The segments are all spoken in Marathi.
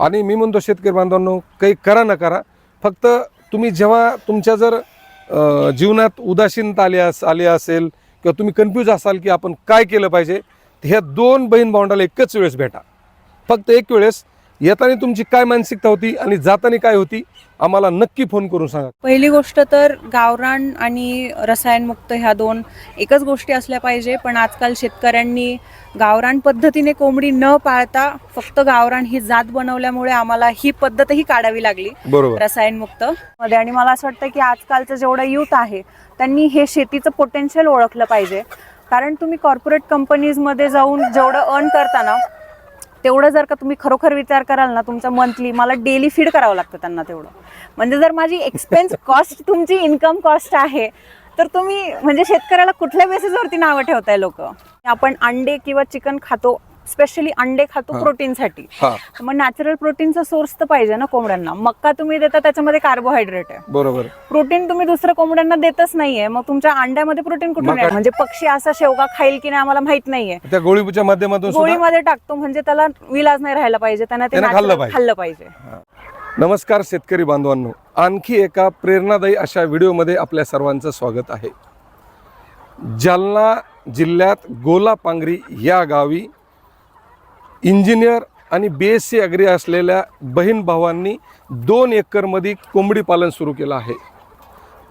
आणि मी म्हणतो शेतकरी बांधवांनो काही करा न करा. फक्त तुम्ही जेव्हा तुमच्या जर जीवनात उदासीनता आली अस आली असेल किंवा तुम्ही कन्फ्यूज असाल की आपण काय केलं पाहिजे ह्या दोन बहीण भावंडाला एकच वेळेस भेटा. फक्त एक वेळेस येताना तुमची काय मानसिकता होती आणि जाताना काय होती आम्हाला नक्की फोन करून सांगा. पहिली गोष्ट तर गावरान आणि रसायनमुक्त ह्या दोन एकच गोष्टी असल्या पाहिजे पण आजकाल शेतकऱ्यांनी गावरान पद्धतीने कोंबडी न पाळता फक्त गावरान ही जात बनवल्यामुळे आम्हाला ही पद्धतही काढावी लागली बरोबर. रसायनमुक्त. मध्ये आणि मला असं वाटतं की आजकालचं जेवढं युथ आहे त्यांनी हे शेतीचं पोटेन्शियल ओळखलं पाहिजे. कारण तुम्ही कॉर्पोरेट कंपनीजमध्ये जाऊन जेवढं अर्न करता ना तेवढं जर का तुम्ही खरोखर विचार कराल ना तुमचं मंथली मला डेली फीड करावं लागतं त्यांना तेवढं. म्हणजे जर माझी एक्सपेन्स कॉस्ट तुमची इन्कम कॉस्ट आहे तर तुम्ही म्हणजे शेतकऱ्याला कुठल्या बेसिसवरती नावं ठेवताय लोक? आपण अंडे किंवा चिकन खातो स्पेशली अंडे खातो. प्रोटीनसाठी. मग नॅचरल प्रोटीनचा सोर्स तर पाहिजे ना कोंबड्यांना. मक्का तुम्ही देता त्याच्यामध्ये कार्बोहायड्रेट आहे. बरोबर. प्रोटीन तुम्ही दुसऱ्या कोंबड्यांना देतच नाहीये. मग तुमच्या अंड्यामध्ये प्रोटीन कुठून येणार? म्हणजे पक्षी असा शेवगा खाईल की नाही आम्हाला माहीत नाहीये. त्या गोळीच्या माध्यमातून गोळीमध्ये टाकतो म्हणजे त्याला विलाज नाही राहायला पाहिजे. त्यांना ते खाल्लं पाहिजे. नमस्कार शेतकरी बांधवांनो. आणखी एका प्रेरणादायी अशा व्हिडिओमध्ये आपल्या सर्वांचं स्वागत आहे. जालना जिल्ह्यात गोलापांगरी या गावी इंजिनियर आणि बी एस सी अग्री असलेल्या बहीण भावांनी दोन एकरमध्ये कोंबडी पालन सुरू केलं आहे.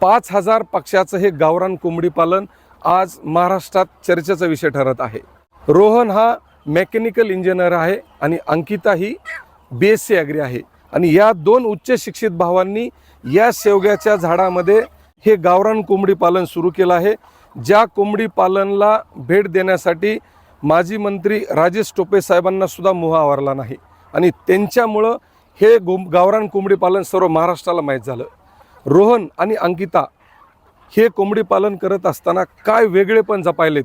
पाच हजार पक्षाचं हे गावरान कोंबडी पालन आज महाराष्ट्रात चर्चेचा विषय ठरत आहे. रोहन हा मेकॅनिकल इंजिनियर आहे आणि अंकिता ही बी एस सी अग्री आहे. आणि या दोन उच्च शिक्षित भावांनी या शेवग्याच्या झाडामध्ये हे गावरान कोंबडी पालन सुरू केलं आहे. ज्या कोंबडी पालनला भेट देण्यासाठी माजी मंत्री राजेश टोपे साहेबांना सुद्धा मोह आवरला नाही. आणि त्यांच्यामुळं हे गो गावरान कोंबडी पालन सर्व महाराष्ट्राला माहीत झालं. रोहन आणि अंकिता हे कोंबडी पालन करत असताना काय वेगळे पण जपायलेत?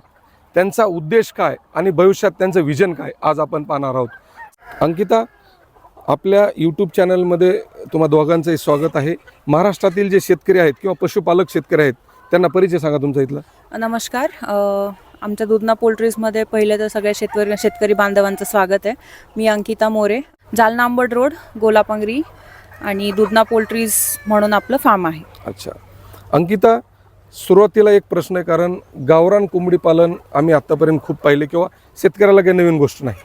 त्यांचा उद्देश काय आणि भविष्यात त्यांचं विजन काय? आज आपण पाहणार आहोत. अंकिता आपल्या यूट्यूब चॅनलमध्ये तुम्हा दोघांचंही स्वागत आहे. महाराष्ट्रातील जे शेतकरी आहेत किंवा पशुपालक शेतकरी आहेत त्यांना परिचय सांगा तुमचा इथला. नमस्कार. आमच्या दुधना पोल्ट्रीजमध्ये पहिले तर सगळ्या शेतकरी शेतकरी बांधवांचं स्वागत आहे. मी अंकिता मोरे जालना आंबड रोड गोलापांगरी आणि दुधना पोल्ट्रीज म्हणून आपलं फार्म आहे. अच्छा. अंकिता सुरुवातीला एक प्रश्न आहे कारण गावरान कोंबडी पालन आम्ही आत्तापर्यंत खूप पाहिले किंवा शेतकऱ्याला काही नवीन गोष्ट नाही.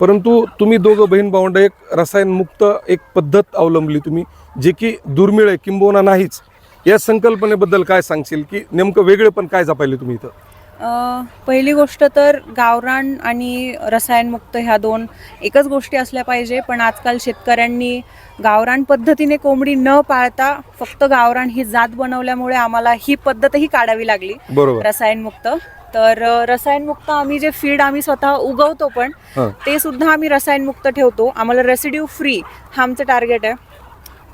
परंतु तुम्ही दोघं बहीण भावंड एक रसायनमुक्त एक पद्धत अवलंबली तुम्ही जे की दुर्मिळ आहे किंबहुना नाहीच. या संकल्पनेबद्दल काय सांगशील की नेमकं वेगळे पण काय जपायले तुम्ही इथं? पहिली गोष्ट तर गावरान आणि रसायनमुक्त ह्या दोन एकच गोष्टी असल्या पाहिजे पण आजकाल शेतकऱ्यांनी गावरान पद्धतीने कोंबडी न पाळता फक्त गावरान ही जात बनवल्यामुळे आम्हाला ही पद्धतही काढावी लागली रसायनमुक्त. तर रसायनमुक्त आम्ही जे फीड आम्ही स्वतः उगवतो पण ते सुद्धा आम्ही रसायनमुक्त ठेवतो. आम्हाला रेसिड्यू फ्री हा आमचं टार्गेट आहे.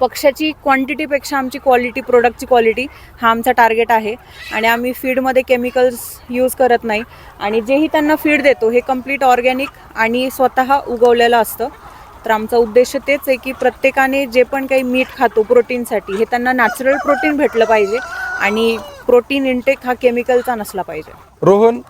पक्षाची क्वांटिटीपेक्षा आमची क्वालिटी प्रोडक्टची क्वालिटी हा आमचा टार्गेट आहे. आणि आम्ही फीडमध्ये केमिकल्स यूज करत नाही. आणि जेही त्यांना फीड देतो हे कंप्लीट ऑर्गॅनिक आणि स्वतः उगवलेलं असतं. तर आमचा उद्देश तेच आहे की प्रत्येकाने जे पण काही मीठ खातो प्रोटीनसाठी हे त्यांना नॅचरल प्रोटीन भेटलं पाहिजे. आणि प्रोटीन इंटेक हा केमिकलचा नसला पाहिजे. रोहन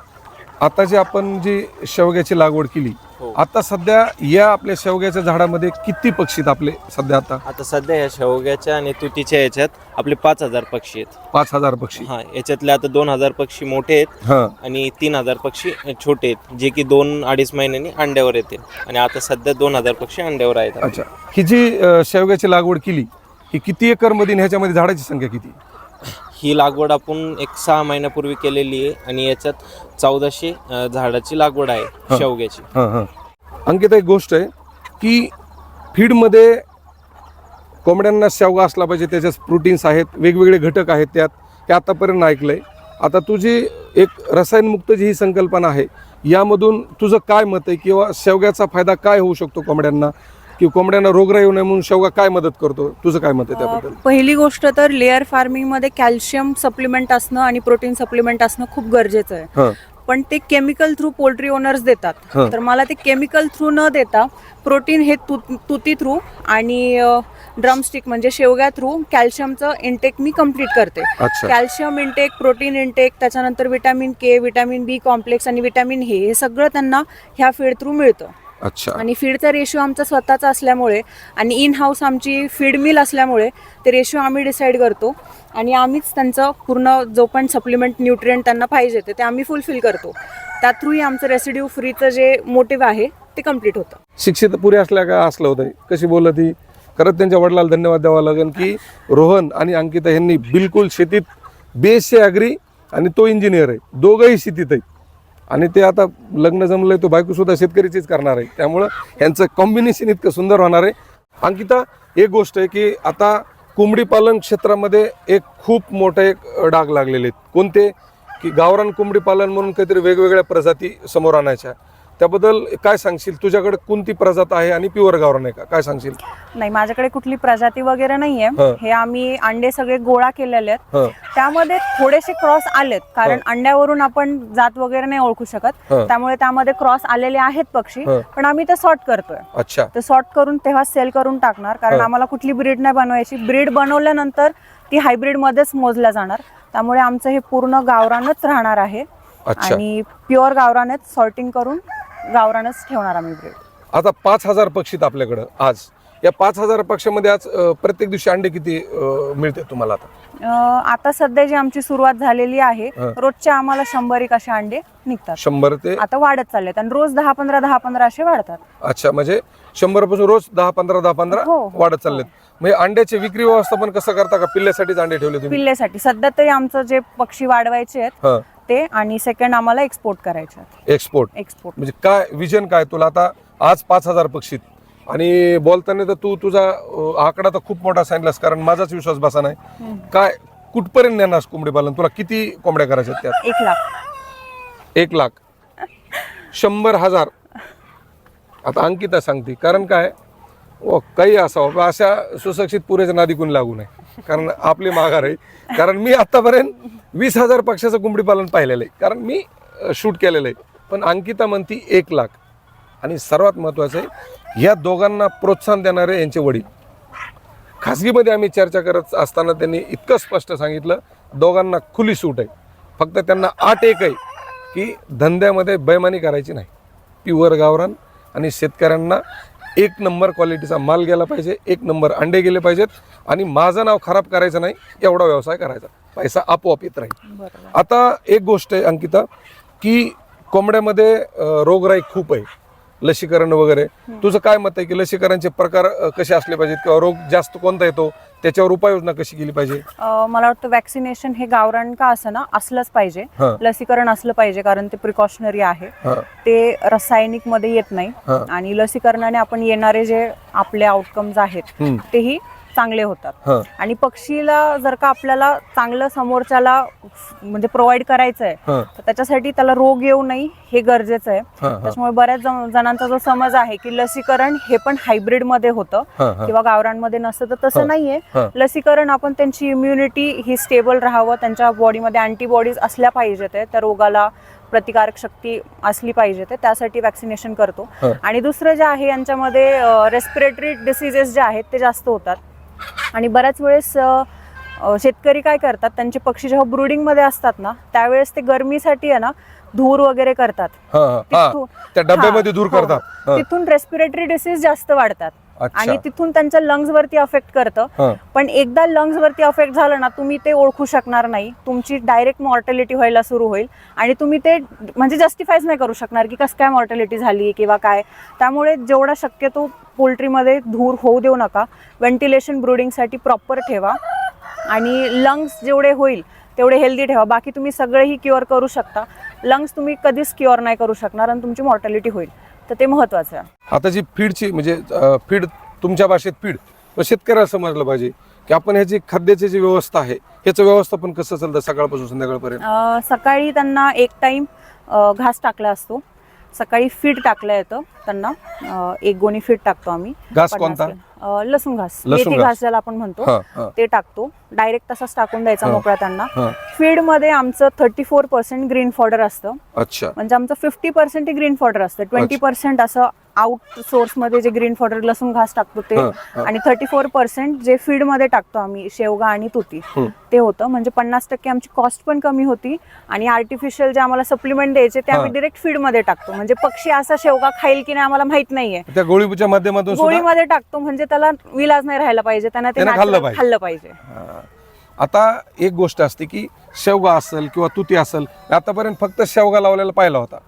आता जे आपण जी शेवग्याची लागवड केली आता सध्या या आपल्या शेवग्याच्या झाडामध्ये किती पक्षी आहेत आपले सध्या आता? आता सध्या ह्या शेवग्याच्या आणि तुतीच्या याच्यात आपले पाच हजार पक्षी आहेत. पाच हजार पक्षी. हा याच्यातले आता दोन हजार पक्षी मोठे आहेत हा. आणि तीन हजार पक्षी छोटे आहेत जे की दोन अडीच महिन्यांनी अंड्यावर येतील आणि आता सध्या दोन हजार पक्षी अंड्यावर आहेत. अच्छा. ही जी अ, शेवग्याची लागवड केली ही किती एकरमध्ये ह्याच्यामध्ये झाडाची संख्या किती? ही लागवड आपण एक सहा महिन्यापूर्वी केलेली आहे आणि याच्यात चौदाशे झाडाची लागवड आहे शेवग्याची. हां हां. अंकिता एक गोष्ट आहे की फीडमध्ये कोंबड्यांना शेवगा असला पाहिजे त्याच्यात प्रोटीन्स आहेत वेगवेगळे घटक आहेत त्यात हे आतापर्यंत ऐकलं आहे आता तुझी एक रसायनमुक्त जी ही संकल्पना आहे यामधून तुझं काय मत आहे किंवा शेवग्याचा फायदा काय होऊ शकतो कोंबड्यांना? किंवा कोंबड्यांना रोगराई येऊ नये म्हणून शेवगा काय मदत करतो? तुझं काय मत आहे त्याबद्दल? पहिली गोष्ट तर लेअर फार्मिंगमध्ये कॅल्शियम सप्लिमेंट असणं आणि प्रोटीन सप्लिमेंट असणं खूप गरजेचं आहे. पण ते केमिकल थ्रू पोल्ट्री ओनर्स देतात. तर मला ते केमिकल थ्रू न देता प्रोटीन हे तु तुती थ्रू आणि ड्रमस्टिक म्हणजे शेवग्या थ्रू कॅल्शियमचं इंटेक मी कंप्लीट करते. कॅल्शियम इंटेक प्रोटीन इंटेक त्याच्यानंतर vitamin K vitamin B complex आणि विटॅमिन हे हे सगळं त्यांना ह्या फीड थ्रू मिळतं. अच्छा. आणि फीडचा रेशो आमचा स्वतःचा असल्यामुळे आणि इन हाऊस आमची फीड मिल असल्यामुळे ते रेशो आम्ही डिसाईड करतो. आणि आम्हीच त्यांचं पूर्ण जो पण सप्लिमेंट न्यूट्रिएंट त्यांना पाहिजे ते आम्ही फुलफिल करतो. त्या थ्रू आमचं रेसिड्यू फ्रीचं जे मोटिव्ह आहे ते कंप्लीट होतं. शिक्षित पुरी असल्या का असलं होतं? कशी बोलत ती खरंच त्यांच्या वडिलाला धन्यवाद द्यावा लागेल की रोहन आणि अंकिता यांनी बिलकुल शेतीत बेसचे ॲग्री आणि तो इंजिनियर आहे. दोघंही शेतीत आहे आणि ते आता लग्न जमलं आहे तो बायकोसुद्धा शेतकरीचीच करणार आहे. त्यामुळं ह्यांचं कॉम्बिनेशन इतकं सुंदर होणार आहे. अंकिता एक गोष्ट आहे की आता कोंबडी पालन क्षेत्रामध्ये एक खूप मोठे एक डाग लागलेले आहेत. कोणते? की गावरान कोंबडी पालन म्हणून काहीतरी वेगवेगळ्या प्रजाती समोर आणायच्या. त्याबद्दल काय सांगशील? तुझ्याकडे कोणती प्रजात आहे आणि प्युअर गावरान आहे का? काय सांगशील? नाही माझ्याकडे कुठली प्रजाती वगैरे नाहीये. हं. हे आम्ही अंडे सगळे गोळा केलेले आहेत. हं, त्यामध्ये थोडेसे क्रॉस आलेत कारण अंड्यावरून आपण जात वगैरे नाही ओळखू शकत. हं. त्यामुळे त्यामध्ये क्रॉस आलेले आहेत पक्षी हं. पण आम्ही ते सॉर्ट करतोय. अच्छा. ते सॉर्ट करून तेव्हा सेल करून टाकणार कारण हं. आम्हाला कुठली ब्रीड नाही बनवायची. ब्रीड बनवल्यानंतर ती हायब्रीड मध्येच मोजल्या जाणार. त्यामुळे आमचं हे पूर्ण गावरानच राहणार आहे. अच्छा. आणि प्युअर गावरानच सॉर्टिंग करून गावरानच ठेवणार आम्ही ब्रीड आता पाच हजार पक्षी आहेत आपल्याकडं आज. या पाच हजार पक्षामध्ये आज अं, प्रत्येक दिवशी अंडे किती मिळते तुम्हाला आता? आता सध्या जी आमची सुरुवात झालेली आहे हं. रोजच्या आम्हाला शंभर एक असे अंडे निघतात. शंभर ते आता वाढत चाललेत आणि रोज दहा पंधरा दहा पंधरा असे वाढतात. अच्छा म्हणजे शंभरपासून रोज दहा पंधरा दहा पंधरा हो, हो, वाढत चाललेत. म्हणजे अंड्याचे विक्री व्यवस्थापन कसं करता का? पिल्ल्यासाठीच अंडे ठेवले तुम्ही? पिल्लेसाठी सध्या तरी आमचं जे पक्षी वाढवायचे आहेत हा. ते आणि सेकंड आम्हाला एक्सपोर्ट करायचे एक्सपोर्ट एक्सपोर्ट म्हणजे काय विजन काय तुला? आता आज पाच हजार पक्षी आहेत. आणि बोलताना तर तू तुझा अं, आकडा तर खूप मोठा सांगितलास कारण माझाच विश्वास बसा नाही. काय कुठपर्यंत नेणार कोंबडी पालन? तुला किती कोंबड्या करायच्या आहेत त्यात? एक लाख. एक लाख. शंभर हजार. आता अंकिता सांगते कारण काय? ओ काही असावं. पण अशा सुशिक्षित पुरेच्या नादिकून लागू नये. कारण आपली माघार आहे. कारण मी आतापर्यंत वीस हजार पक्षाचं कुंबडी पालन पाहिलेलं आहे. कारण मी शूट केलेलं आहे. पण अंकिता म्हणती एक लाख. आणि सर्वात महत्त्वाचं आहे ह्या दोघांना प्रोत्साहन देणारे यांचे वडील. खाजगीमध्ये आम्ही चर्चा करत असताना त्यांनी इतकं स्पष्ट सांगितलं दोघांना खुली सूट आहे. फक्त त्यांना आठ एक आहे की धंद्यामध्ये बैमानी करायची नाही. प्युअर गावरान आणि शेतकऱ्यांना एक नंबर क्वालिटीचा माल गेला पाहिजे एक नंबर अंडे गेले पाहिजेत आणि माझं नाव खराब करायचं नाही एवढा व्यवसाय करायचा. पैसा आपोआप येत राहील. आता एक गोष्ट आहे अंकिता की कोंबड्यामध्ये रोगराई खूप आहे. लसीकरण वगैरे. तुझं काय मत आहे की लसीकरणचे प्रकार कसे असले पाहिजेत किंवा रोग जास्त कोणता येतो? त्याच्यावर उपाययोजना कशी केली पाहिजे? मला वाटतं वॅक्सिनेशन हे गावरान का असं ना असलंच पाहिजे. लसीकरण असलं पाहिजे कारण ते प्रिकॉशनरी आहे. ते रासायनिकमध्ये येत नाही. आणि लसीकरणाने आपण येणारे जे आपले आउटकम्स आहेत तेही चांगले होतात. हां. आणि पक्षीला जर का आपल्याला चांगलं समोरच्याला म्हणजे प्रोव्हाइड करायचं आहे हां. तर त्याच्यासाठी त्याला रोग येऊ नये हे गरजेचं आहे. हां हां. त्याच्यामुळे बऱ्याच जण- जणांचा जो समज आहे की लसीकरण हे पण हायब्रिडमध्ये होतं हां हां. किंवा गावरांमध्ये नसतं तर हा. तसं नाहीये. हा. लसीकरण आपण त्यांची इम्युनिटी ही स्टेबल राहावं त्यांच्या बॉडीमध्ये अँटीबॉडीज असल्या पाहिजेत आहे, त्या रोगाला प्रतिकारक शक्ती असली पाहिजे ते त्यासाठी वॅक्सिनेशन करतो. हा. आणि दुसरं जे आहे यांच्यामध्ये रेस्पिरेटरी डिसिजेस जे आहेत ते जास्त होतात. आणि बऱ्याच वेळेस शेतकरी काय करतात त्यांचे पक्षी जेव्हा ब्रुडिंगमध्ये असतात ना त्यावेळेस ते गरमीसाठी आहे ना धूर वगैरे करतात. तिथून- त्या डब्यामध्ये दूर हो, करतात. तिथून रेस्पिरेटरी डिसीज जास्त वाढतात. आणि तिथून त्यांच्या लंग्स वरती अफेक्ट करतं. पण एकदा लंग्स वरती अफेक्ट झालं ना तुम्ही ते ओळखू शकणार नाही. तुमची डायरेक्ट मॉर्टॅलिटी व्हायला सुरू होईल. आणि तुम्ही ते म्हणजे जस्टिफायच नाही करू शकणार की कसं काय मॉर्टॅलिटी झाली किंवा काय. त्यामुळे जेवढा शक्यतो पोल्ट्रीमध्ये धूर होऊ देऊ नका. व्हेंटिलेशन ब्रुडिंगसाठी प्रॉपर ठेवा. आणि लंग्स जेवढे होईल तेवढे हेल्दी ठेवा. बाकी तुम्ही सगळेही क्युअर करू शकता. लंग्स तुम्ही कधीच क्युअर नाही करू शकणार आणि तुमची मॉर्टॅलिटी होईल. तर ते महत्त्वाचं आहे आता जी फीडची म्हणजे फीड तुमच्या भाषेत फीड शेतकऱ्याला समजलं पाहिजे की आपण ह्याची खाद्याची जी व्यवस्था आहे ह्याचं व्यवस्थापन कसं चालतं सकाळपासून संध्याकाळपर्यंत? सकाळी त्यांना एक टाईम घास टाकला असतो. सकाळी फीड टाकलं येतं त्यांना. एक गोणी फीड टाकतो आम्ही. घास कोणता? लसूण घास. लसूण मेथी घास. ज्याला आपण म्हणतो ते टाकतो. डायरेक्ट तसाच टाकून द्यायचा. मोकळा त्यांना. फीडमध्ये आमचं thirty four percent green fodder असतं. अच्छा. म्हणजे आमचं फिफ्टी पर्सेंट ग्रीन फॉडर असतं. ट्वेंटी पर्सेंट असं आउट सोर्समध्ये जे ग्रीन फॉडर लसूण घास टाकतो ते. आणि थर्टी फोर पर्सेंट जे फीडमध्ये टाकतो आम्ही शेवगा आणि तुती. ते होतं म्हणजे पन्नास टक्के आमची कॉस्ट पण कमी होती आणि आर्टिफिशियल जे आम्हाला सप्लिमेंट द्यायचे ते आम्ही. डिरेक्ट फीडमध्ये टाकतो म्हणजे पक्षी असा शेवगा खाईल की नाही आम्हाला माहीत नाहीये त्या गोळीच्या माध्यमातून गोळीमध्ये टाकतो म्हणजे त्याला विलाज नाही राहायला पाहिजे त्यांना ते खाल्लं पाहिजे. आता एक गोष्ट असते की शेवगा असेल किंवा तुती असेल आतापर्यंत फक्त शेवगा लावलेला पाहिला होता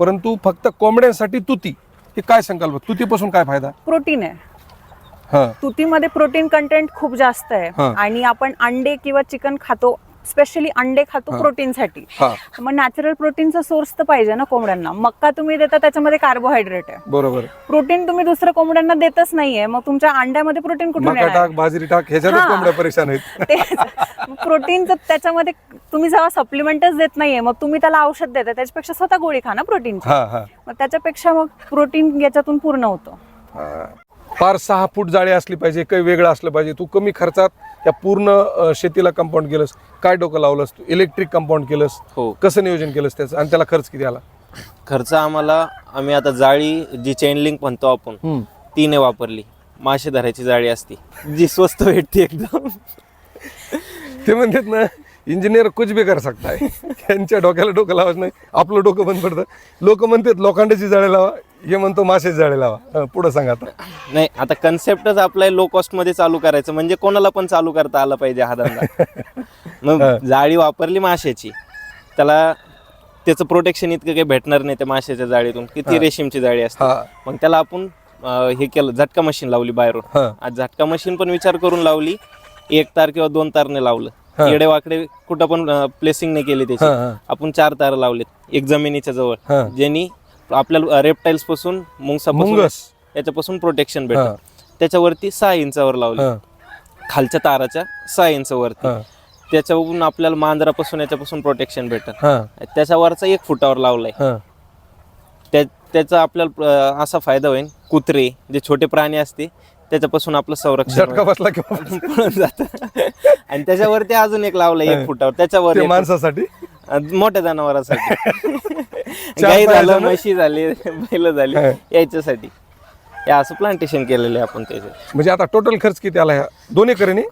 परंतु फक्त कोंबड्यांसाठी तुती हे काय संकल्प? तुतीपासून काय फायदा? प्रोटीन आहे. हा. तुतीमध्ये प्रोटीन कंटेंट खूप जास्त आहे. आणि आपण अंडे किंवा चिकन खातो स्पेशली अंडे खातो. प्रोटीनसाठी. मग नॅचरल प्रोटीनचा सोर्स तर पाहिजे ना कोंबड्यांना. मक्का तुम्ही देता त्याच्यामध्ये कार्बोहायड्रेट आहे. बरोबर. प्रोटीन तुम्ही दुसऱ्या कोंबड्यांना देतच नाहीये. मग तुमच्या अंड्यामध्ये प्रोटीन कुठून बाजरी टाक परेशान आहेत. प्रोटीन त्याच्यामध्ये तुम्ही जेव्हा सप्लिमेंटच देत नाहीये मग तुम्ही त्याला औषध देता त्याच्यापेक्षा स्वतः गोळी खा ना प्रोटीनची हा हा. मग त्याच्यापेक्षा मग प्रोटीन याच्यातून पूर्ण होतं. फार सहा फूट जाळी असली पाहिजे काही वेगळं असलं पाहिजे. तू कमी खर्चात या पूर्ण अ, शेतीला कंपाऊंड केलंस. काय डोकं लावलंस तू? इलेक्ट्रिक कंपाऊंड केलंस. हो. कसं नियोजन केलंस त्याचं? आणि त्याला खर्च किती आला? खर्च आम्हाला आम्ही आता जाळी जी चेन लिंक म्हणतो आपण हम्म. तीने वापरली. मासे धरायची जाळी असती. जी स्वस्त भेटते एकदम. ते म्हणतात ना इंजिनियर कुछ भी कर सकता है. त्यांच्या डोक्याला डोकं लावायचं नाही. आपलं डोकं बंद पडतं. लोक म्हणतात लोखंडाची जाळे लावा. हे म्हणतो माशाची जाळे लावा. पुढं सांगा आता. नाही आता कन्सेप्टच आपला लो कॉस्टमध्ये चालू करायचं. म्हणजे कोणाला पण चालू करता आला पाहिजे हा धंदा. मग जाळी वापरली माशाची. त्याला त्याचं प्रोटेक्शन इतकं काही भेटणार नाही त्या माशाच्या जाळीतून. किती रेशीमची जाळी असते. मग त्याला आपण हे केलं झटका मशीन लावली बाहेरून. आज झटका मशीन पण विचार करून लावली. एक तार किंवा दोन तारने लावलं. येडे वाकडे कुठं पण प्लेसिंग नाही केली त्याची. आपण चार तार लावलेत एक जमिनीच्या जवळ. ज्यांनी आपल्याला रेप्टाईल्सपासून मुंगसापासून मुंगस. याच्यापासून प्रोटेक्शन. भेटत. त्याच्यावरती सहा इंचावर लावले. खालच्या ताराच्या सहा इंचावरती. त्याच्यावरून आपल्याला मांजरापासून याच्यापासून प्रोटेक्शन भेटत. त्याच्यावरचा एक फुटावर लावलाय. त्या त्याचा आपल्याला असा फायदा होईल. कुत्रे जे छोटे प्राणी असते त्याच्यापासून आपलं संरक्षण झटका बसला किंवा पळून जात. आणि त्याच्यावरती अजून एक लावलंय एक फुटावर. त्याच्यावर ते एक माणसासाठी. मोठ्या जनावरांसाठी. गाई झालं? म्हशी झाली बैल झाली हा. याच्यासाठी. हे असं प्लांटेशन केलेलं आहे आपण त्याच्यात. म्हणजे आता टोटल खर्च किती आला ह्या? दोन एकर आहे नी?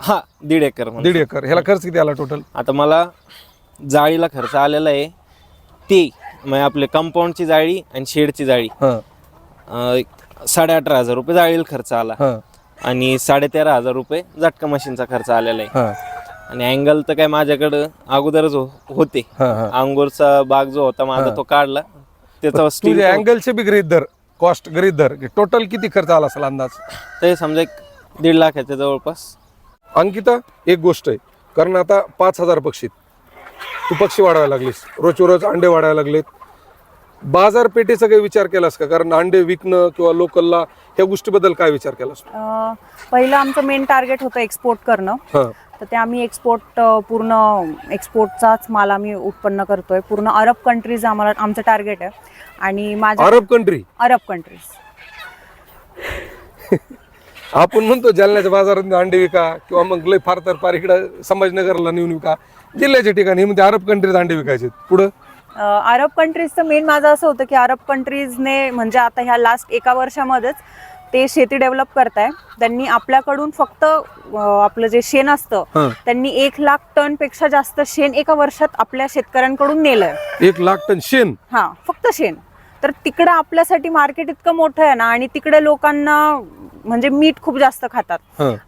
हा दीड एकर म्हणून. दीड एकर. ह्याला खर्च किती आला टोटल आता मला जाळीला खर्च आलेला आहे. ती म्हणजे आपले कंपाऊंडची जाळी आणि शेडची जाळी. हा. अं, साडे अठरा हजार रुपये जाळीला खर्च आला. हा. आणि साडे तेरा हजार रुपये झटका मशीनचा खर्च आलेला आहे. हा. आणि अँगल तर काय माझ्याकडं अगोदरच हो- होते. हा हा. अंगूरचा बाग जो होता माझा तो काढला. त्याचा स्टील तुझे अँगलचे बी गृहित धर कॉस्ट गृहित धर टोटल किती खर्च आला असेल अंदाज? ते समजा एक दीड लाखाच्या जवळपास. अंकिता एक गोष्ट आहे. कारण आता पाच हजार पक्षी आहेत. तू पक्षी वाढवायला लागलीस. रोजच्या रोज अंडे वाढायला लागलेत. बाजारपेठेचा काही विचार केलास का? कारण अंडे विकणं किंवा लोकलला ह्या गोष्टीबद्दल काय विचार केलास? तू? अं, पहिलं आमचं मेन टार्गेट होतं एक्सपोर्ट करणं. हा. तर ते आम्ही एक्सपोर्ट पूर्ण एक्सपोर्टचाच माल आम्ही उत्पन्न करतोय. पूर्ण अरब कंट्रीज आम्हाला आमचं टार्गेट आहे. आणि माझ्या अरब कंट्री अरब कंट्रीज आपण म्हणतो जालन्याच्या बाजारात अंडे विका किंवा मग लय फार तर फार इकडं संभाजीनगरला नेऊन विका. जिल्ह्याच्या ठिकाणी म्हणजे अरब कंट्रीत अंडे विकायचे पुढं? अरब कंट्रीजचं मेन माझं असं होतं की अरब कंट्रीजने म्हणजे आता ह्या लास्ट एका वर्षामध्येच ते शेती डेव्हलप करताय. त्यांनी आपल्याकडून फक्त आपलं जे शेण असतं त्यांनी एक लाख टनपेक्षा जास्त शेण एका वर्षात आपल्या शेतकऱ्यांकडून नेलंय. एक लाख टन शेण? हा फक्त शेण. तर तिकडं आपल्यासाठी मार्केट इतकं मोठं आहे ना आणि तिकडे लोकांना म्हणजे मीठ खूप जास्त खातात.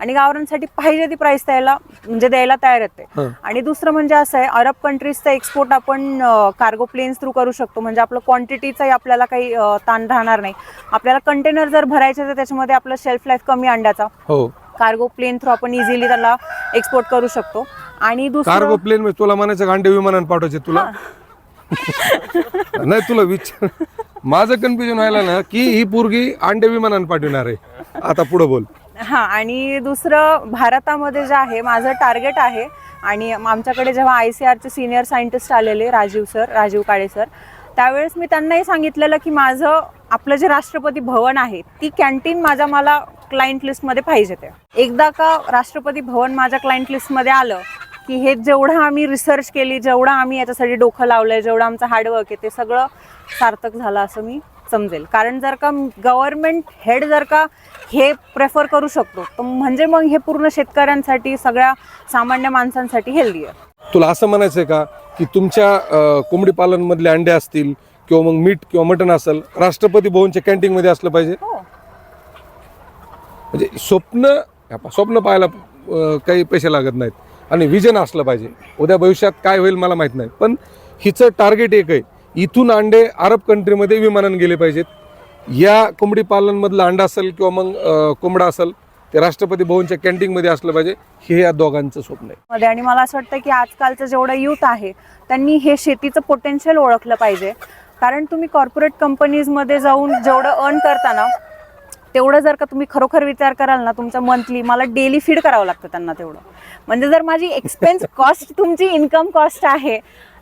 आणि गावरांसाठी पाहिजे ती प्राइस द्यायला म्हणजे द्यायला तयार येते. आणि दुसरं म्हणजे असं आहे अरब कंट्रीजचा एक्सपोर्ट आपण कार्गो प्लेन्स थ्रू करू शकतो. म्हणजे आपलं क्वांटिटीचाही आपल्याला काही ताण राहणार नाही. आपल्याला कंटेनर जर भरायचे तर त्याच्यामध्ये आपलं शेल्फ लाईफ कमी अंड्याचा. कार्गो प्लेन थ्रू आपण इझिली त्याला एक्सपोर्ट करू शकतो. आणि दुसरं कार्गो प्लेन मध्ये तुला म्हणायचं का अंडे विमानानं पाठवायचे तुला? नाही तुला विचार माझं कन्फ्युजन व्हायला ना की ही पोरगी अंडे विमानानं पाठवणार आहे. आता पुढे बोल. हा आणि दुसरं भारतामध्ये जे आहे माझं टार्गेट आहे आणि आमच्याकडे जेव्हा आय सी आरचे सिनियर सायंटिस्ट आलेले राजीव सर राजीव काळे सर त्यावेळेस मी त्यांनाही सांगितलेलं की माझं आपलं जे राष्ट्रपती भवन आहे ती कॅन्टीन माझ्या मला क्लायंट लिस्टमध्ये पाहिजे ते. एकदा का राष्ट्रपती भवन माझ्या क्लायंट लिस्टमध्ये आलं की हे जेवढं आम्ही रिसर्च केली जेवढं आम्ही याच्यासाठी डोकं लावलंय जेवढं आमचं हार्डवर्क आहे ते सगळं सार्थक झालं असं मी समजेल. कारण जर का गव्हर्नमेंट हेड जर का हे प्रेफर करू शकतो तर म्हणजे मग हे पूर्ण शेतकऱ्यांसाठी सगळ्या सामान्य माणसांसाठी हेल्दी आहे. तुला असं म्हणायचं आहे का की तुमच्या कोंबडी पालन मधले अंडे असतील किंवा मग मीठ किंवा मटण असेल राष्ट्रपती भवनच्या कॅन्टीन मध्ये असलं पाहिजे? हो. म्हणजे स्वप्न स्वप्न पाहायला काही पैसे लागत नाहीत. आणि विजन असलं पाहिजे. उद्या भविष्यात काय होईल मला माहीत नाही. पण हिचं टार्गेट एक आहे. इथून अंडे अरब कंट्रीमध्ये विमानानं गेले पाहिजेत. या कोंबडी पालनमधलं अंडा असेल किंवा मग कोंबडा असेल ते राष्ट्रपती भवनच्या कॅन्टीनमध्ये असलं पाहिजे. हे या दोघांचं स्वप्न आहे. मध्ये आणि मला असं वाटतं की आजकालचं जेवढं युथ आहे त्यांनी हे शेतीचं पोटेन्शियल ओळखलं पाहिजे. कारण तुम्ही कॉर्पोरेट कंपनीजमध्ये जाऊन जेवढं अर्न करताना तेवढं जर का तुम्ही खरोखर विचार कराल ना तुमचं मंथली मला डेली फीड करावं लागतं त्यांना तेवढं. म्हणजे जर माझी एक्सपेन्स कॉस्ट तुमची इन्कम कॉस्ट आहे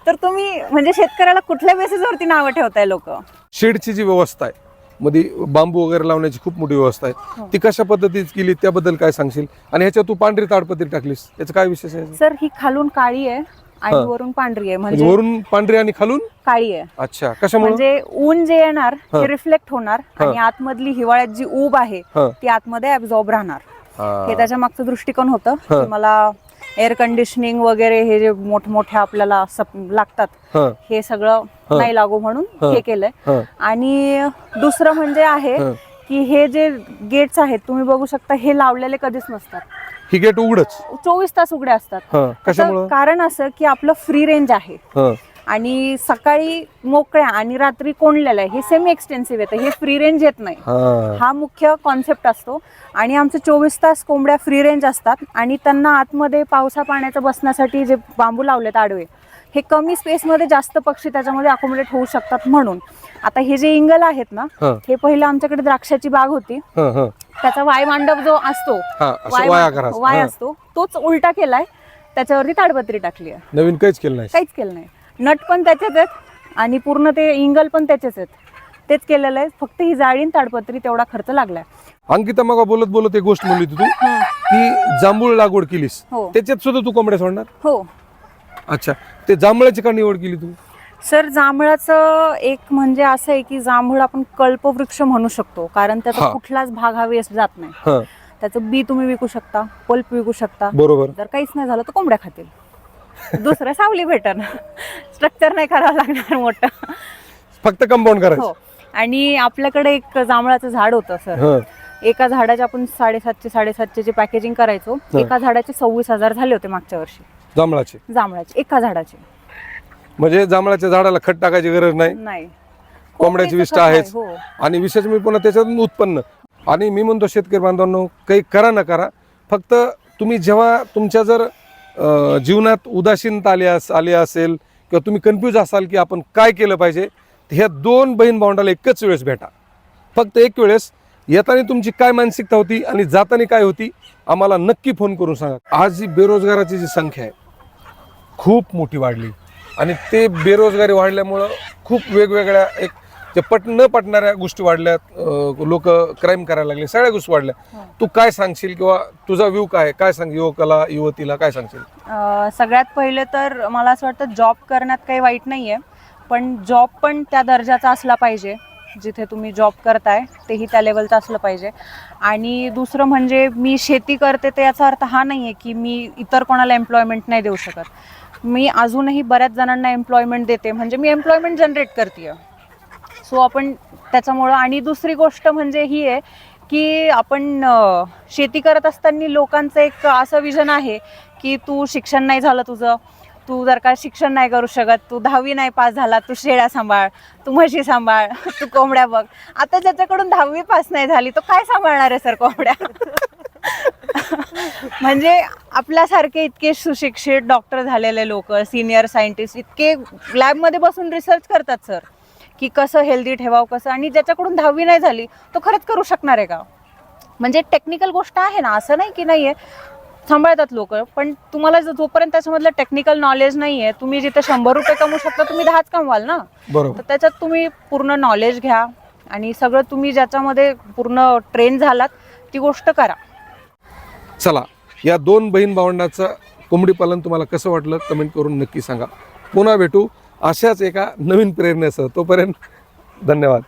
तर तुम्ही म्हणजे शेतकऱ्याला कुठल्या बेसिसवरती नावं ठेवताय लोक? शेडची जी व्यवस्था आहे मध्ये बांबू वगैरे लावण्याची खूप मोठी व्यवस्था आहे. हो. ती कशा पद्धतीत केली त्याबद्दल काय सांगशील? आणि ह्याच्यात तू पांढरी ताडपत्री टाकलीस याचं काय विशेष आहे? सर ही खालून काळी आहे. आणि. वरून पांढरी आहे म्हणजे म्हणजे वरून पांढरी आणि खालून काळी आहे अच्छा कशामुळे म्हणजे ऊन जे येणार. ते रिफ्लेक्ट होणार. आणि आतमधली हिवाळ्यात जी ऊब आहे. ती आतमध्ये ऍब्झॉर्ब राहणार हा. त्याच्या मागचं दृष्टिकोन होतं मला एअर कंडिशनिंग वगैरे हे जे मोठमोठ्या आपल्याला लागतात हा, सगळं. नाही लागू म्हणून हा. केलंय आणि दुसरं म्हणजे आहे. की हे जे गेट्स आहेत तुम्ही बघू शकता हे लावलेले कधीच नसतात ही गेट उघडच. चोवीस तास उघडे असतात. हा कशामुळं? त्याचं कारण असं की आपलं फ्री रेंज आहे. हा. आणि सकाळी मोकळ्या आणि रात्री कोंडलेलं आहे हे सेमी एक्सटेन्सिव्ह येतं हे फ्री रेंज येत नाही. हा. हा मुख्य कॉन्सेप्ट असतो. आणि आमचे चोवीस तास कोंबड्या फ्री रेंज असतात. आणि त्यांना आतमध्ये पावसा पाण्याचं बसण्यासाठी जे बांबू लावलेत आडवे हे कमी स्पेसमध्ये जास्त पक्षी त्याच्यामध्ये अकोमोडेट होऊ शकतात म्हणून. आता हे जे इंगल आहेत ना हा. हे पहिलं आमच्याकडे द्राक्षाची बाग होती. हा हा. त्याचा वाय मांडप जो असतो हा असं वाय वाया असतो तोच उलटा केलाय त्याच्यावरती ताडपत्री टाकली आहे. नवीन काहीच केलं नाही. काहीच केलं नाही. नट पण त्याचेच आहेत आणि पूर्ण ते इंगल पण त्याचेच आहेत. तेच केलेलं आहे. फक्त ही जाळी आणि ताडपत्री तेवढा खर्च लागलाय. अंकिता मग बोलत बोलत एक गोष्ट म्हणली होती तू की जांभूळ लागवड केलीस. हो. त्याच्यात सुद्धा तू कोंबड्या सोडणार? हो. अच्छा. ते जांभळाची का निवड केली तू? सर जांभळाचं एक म्हणजे असं आहे की जांभूळ आपण कल्पवृक्ष म्हणू शकतो कारण त्याचा हा. कुठलाच भाग हा वेस्ट जात नाही. हा. त्याचं बी तुम्ही विकू शकता पल्प विकू शकता. बरोबर. जर काहीच नाही झालं तर कोंबड्या खातील. दुसरं सावली भेटन. स्ट्रक्चर नाही करावं लागणार मोठं. फक्त कंपाऊंड करायचं. हो. आणि आपल्याकडे एक जांभळाचं झाड होतं सर. हा. एका झाडाचे आपण साडेसातशे साडेसातशे चे पॅकेजिंग करायचो. एका झाडाचे सव्वीस हजार झाले होते मागच्या वर्षी. जांभळाचे. जांभळाचे एका झाडाचे. म्हणजे जांभळाच्या झाडाला खत टाकायची गरज नाही. नाही. कोंबड्याची आहे, आहेच. हो. आणि विशेष मी पुन्हा त्याच्यातून उत्पन्न. आणि मी म्हणतो शेतकरी बांधवांनो काही करा न करा. फक्त तुम्ही जेव्हा तुमच्या जर अं, जीवनात उदासीनता आली अस आली असेल किंवा तुम्ही कन्फ्यूज असाल की आपण काय केलं पाहिजे तर ह्या दोन बहीण भावंडाला एकच वेळेस भेटा. फक्त एक वेळेस येताना तुमची काय मानसिकता होती आणि जाताना काय होती आम्हाला नक्की फोन करून सांगा. आज जी बेरोजगाराची जी संख्या आहे खूप मोठी वाढली. आणि ते बेरोजगारी वाढल्यामुळं खूप वेगवेगळ्या एक ते पट न पटणाऱ्या गोष्टी वाढल्यात. लोक क्राईम करायला लागले. सगळ्या गोष्टी वाढल्या. हो. तू काय सांगशील किंवा तुझा व्ह्यू काय काय सांग युवकाला युवतीला काय सांगशील? सगळ्यात पहिले तर मला असं वाटतं जॉब करण्यात काही वाईट नाही आहे पण जॉब पण त्या दर्जाचा असला पाहिजे. जिथे तुम्ही जॉब करताय तेही त्या लेवलचं असलं पाहिजे. आणि दुसरं म्हणजे मी शेती करते तर याचा अर्थ हा नाही आहे की मी इतर कोणाला एम्प्लॉयमेंट नाही देऊ शकत. मी अजूनही बऱ्याच जणांना एम्प्लॉयमेंट देते. म्हणजे मी एम्प्लॉयमेंट जनरेट करते सो आपण त्याच्यामुळं आणि दुसरी गोष्ट म्हणजे ही आहे की आपण शेती करत असताना लोकांचं एक असं विजन आहे की तू शिक्षण नाही झालं तुझं. तू जर का शिक्षण नाही करू शकत तू दहावी नाही पास झाला तू शेळ्या सांभाळ तू म्हशी सांभाळ तू कोंबड्या बघ. आता ज्याच्याकडून दहावी पास नाही झाली तो काय सांभाळणार आहे सर कोंबड्या? म्हणजे आपल्यासारखे इतके सुशिक्षित डॉक्टर झालेले लोक सिनियर सायंटिस्ट इतके लॅबमध्ये बसून रिसर्च करतात सर की कसं हेल्दी ठेवावं कसं? आणि ज्याच्याकडून दहावी नाही झाली तो खरंच करू शकणार आहे का? म्हणजे टेक्निकल गोष्ट आहे ना असं नाही की नाही आहे सांभाळतात लोक पण तुम्हाला जो- जोपर्यंत त्याच्यामधलं टेक्निकल नॉलेज नाही आहे तुम्ही जिथे शंभर रुपये कमवू शकता तुम्ही दहाच कमवाल ना? बरोबर. तर त्याच्यात तुम्ही पूर्ण नॉलेज घ्या आणि सगळं तुम्ही ज्याच्यामध्ये पूर्ण ट्रेन झालात ती गोष्ट करा. चला या दोन बहीण भावंडाचं कोंबडी पालन तुम्हाला कसं वाटलं कमेंट करून नक्की सांगा. पुन्हा भेटू अशाच एका नवीन प्रेरणेसह. तोपर्यंत धन्यवाद.